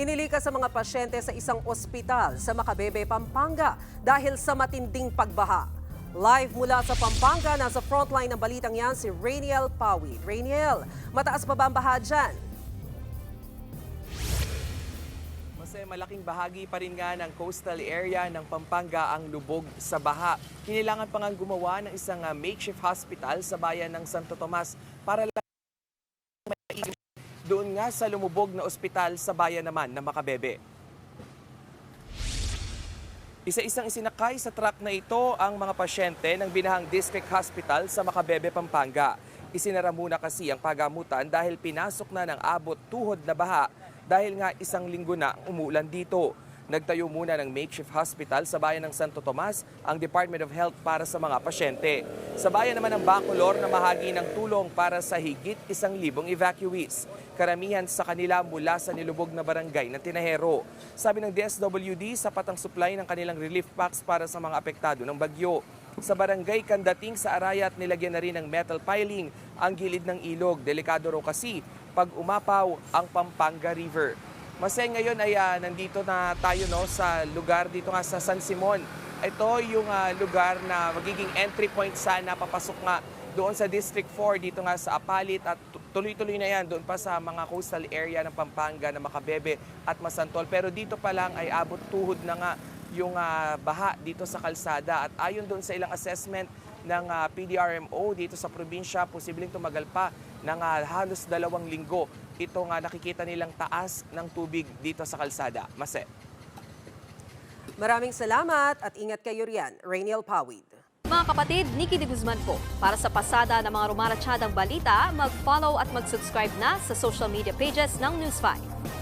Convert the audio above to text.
Inilikas sa mga pasyente sa isang ospital sa Macabebe, Pampanga dahil sa matinding pagbaha. Live mula sa Pampanga, nasa frontline ng balitang yan si Rainiel Pawi. Rainiel, mataas pa ba ang baha dyan? Kasi malaking bahagi pa rin nga ng coastal area ng Pampanga ang lubog sa baha. Kinilangan pa nga gumawa ng isang ah, makeshift hospital sa bayan ng Santo Tomas para doon nga sa lumubog na ospital sa bayan naman ng Makabebe. Isa-isang isinakay sa truck na ito ang mga pasyente ng Binahang District Hospital sa Makabebe, Pampanga. Isinara muna kasi ang pagamutan dahil pinasok na ng abot tuhod na baha dahil nga isang linggo na umulan dito. Nagtayo muna ng makeshift hospital sa bayan ng Santo Tomas ang Department of Health para sa mga pasyente. Sa bayan naman ng Bacolor na mahagi ng tulong para sa higit isang libong evacuees. Karamihan sa kanila mula sa nilubog na barangay ng Tinahero. Sabi ng DSWD, sapat ang supply ng kanilang relief packs para sa mga apektado ng bagyo. Sa barangay Kandating sa Arayat, nilagyan na rin ng metal piling ang gilid ng ilog. Delikado raw kasi pag umapaw ang Pampanga River. Masay ngayon ay ah, nandito na tayo no sa lugar dito nga sa San Simon. Ito yung ah, lugar na magiging entry point sana papasok nga doon sa District 4 dito nga sa Apalit at tu- tuloy-tuloy na yan doon pa sa mga coastal area ng Pampanga na Makabebe at Masantol. Pero dito pa lang ay abot tuhod na nga yung ah, baha dito sa kalsada at ayon doon sa ilang assessment ng ah, PDRMO dito sa probinsya, posibleng tumagal pa ng ah, halos dalawang linggo ito nga nakikita nilang taas ng tubig dito sa kalsada. Mase. Maraming salamat at ingat kayo riyan. Rainiel Pawid. Mga kapatid, Nikki de Guzman po. Para sa pasada ng mga rumaratsyadang balita, mag-follow at mag-subscribe na sa social media pages ng News 5.